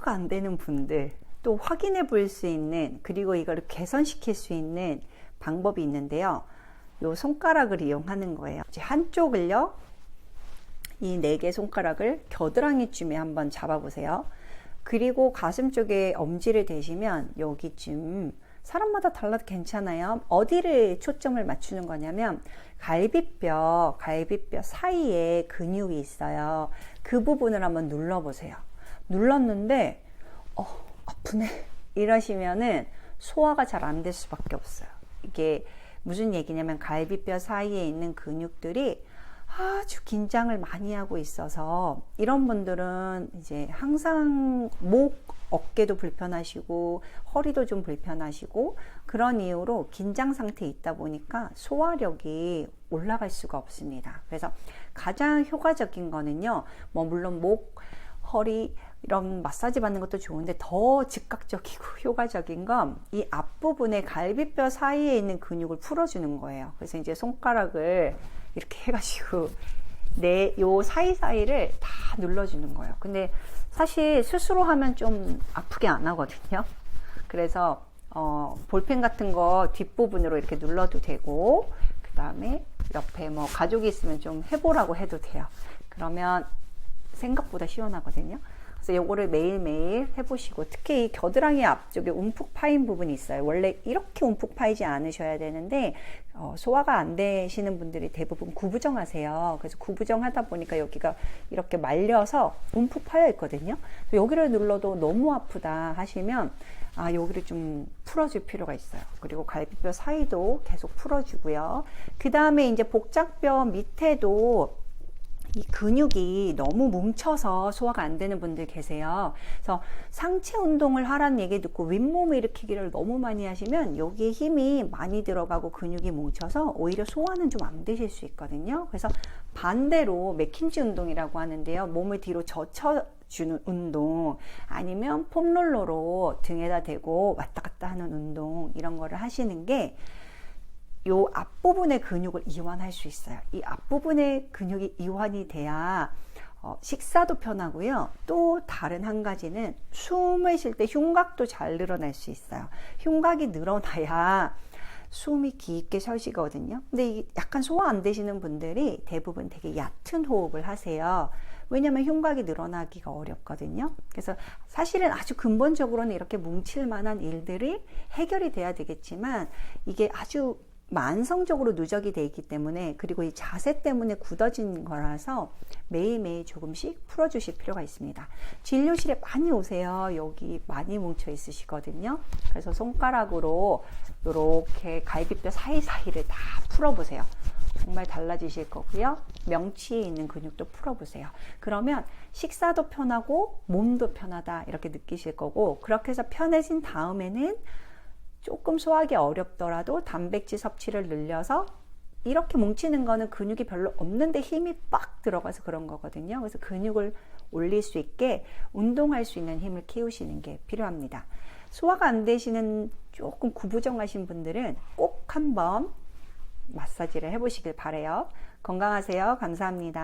소화가 안 되는 분들 또 확인해 볼 수 있는 그리고 이거를 개선시킬 수 있는 방법이 있는데요. 요 손가락을 이용하는 거예요. 한쪽을요. 이 네 개 손가락을 겨드랑이쯤에 한번 잡아보세요. 그리고 가슴 쪽에 엄지를 대시면 여기쯤 사람마다 달라도 괜찮아요. 어디를 초점을 맞추는 거냐면 갈비뼈, 갈비뼈 사이에 근육이 있어요. 그 부분을 한번 눌러보세요. 눌렀는데 어, 아프네 이러시면은 소화가 잘 안 될 수밖에 없어요. 이게 무슨 얘기냐면 갈비뼈 사이에 있는 근육들이 아주 긴장을 많이 하고 있어서 이런 분들은 이제 항상 목, 어깨도 불편하시고 허리도 좀 불편하시고 그런 이유로 긴장 상태에 있다 보니까 소화력이 올라갈 수가 없습니다. 그래서 가장 효과적인 거는요. 뭐 물론 목, 허리 이런 마사지 받는 것도 좋은데 더 즉각적이고 효과적인 건 이 앞부분에 갈비뼈 사이에 있는 근육을 풀어주는 거예요. 그래서 이제 손가락을 이렇게 해가지고 내 요 사이사이를 다 눌러주는 거예요. 근데 사실 스스로 하면 좀 아프게 안 하거든요. 그래서 어, 볼펜 같은 거 뒷부분으로 이렇게 눌러도 되고 그 다음에 옆에 뭐 가족이 있으면 좀 해보라고 해도 돼요. 그러면 생각보다 시원하거든요. 그래서 요거를 매일매일 해보시고 특히 이 겨드랑이 앞쪽에 움푹 파인 부분이 있어요. 원래 이렇게 움푹 파이지 않으셔야 되는데 어, 소화가 안 되시는 분들이 대부분 구부정하세요. 그래서 구부정하다 보니까 여기가 이렇게 말려서 움푹 파여 있거든요. 여기를 눌러도 너무 아프다 하시면 아, 여기를 좀 풀어줄 필요가 있어요. 그리고 갈비뼈 사이도 계속 풀어주고요. 그 다음에 이제 복작뼈 밑에도 이 근육이 너무 뭉쳐서 소화가 안 되는 분들 계세요. 그래서 상체 운동을 하라는 얘기 듣고 윗몸 일으키기를 너무 많이 하시면 여기에 힘이 많이 들어가고 근육이 뭉쳐서 오히려 소화는 좀 안 되실 수 있거든요. 그래서 반대로 맥킨지 운동이라고 하는데요. 몸을 뒤로 젖혀 주는 운동 아니면 폼롤러로 등에다 대고 왔다 갔다 하는 운동 이런 거를 하시는 게 요 앞부분의 근육을 이완할 수 있어요. 이 앞부분의 근육이 이완이 돼야 어, 식사도 편하고요. 또 다른 한 가지는 숨을 쉴 때 흉곽도 잘 늘어날 수 있어요. 흉곽이 늘어나야 숨이 깊게 쉬시거든요. 근데 이 약간 소화 안 되시는 분들이 대부분 되게 얕은 호흡을 하세요. 왜냐면 흉곽이 늘어나기가 어렵거든요. 그래서 사실은 아주 근본적으로는 이렇게 뭉칠 만한 일들이 해결이 돼야 되겠지만 이게 아주 만성적으로 누적이 돼 있기 때문에 그리고 이 자세 때문에 굳어진 거라서 매일매일 조금씩 풀어 주실 필요가 있습니다. 진료실에 많이 오세요. 여기 많이 뭉쳐 있으시거든요. 그래서 손가락으로 이렇게 갈비뼈 사이사이를 다 풀어 보세요. 정말 달라지실 거고요. 명치에 있는 근육도 풀어 보세요. 그러면 식사도 편하고 몸도 편하다 이렇게 느끼실 거고 그렇게 해서 편해진 다음에는 조금 소화하기 어렵더라도 단백질 섭취를 늘려서 이렇게 뭉치는 거는 근육이 별로 없는데 힘이 빡 들어가서 그런 거거든요. 그래서 근육을 올릴 수 있게 운동할 수 있는 힘을 키우시는 게 필요합니다. 소화가 안 되시는 조금 구부정하신 분들은 꼭 한번 마사지를 해보시길 바래요. 건강하세요. 감사합니다.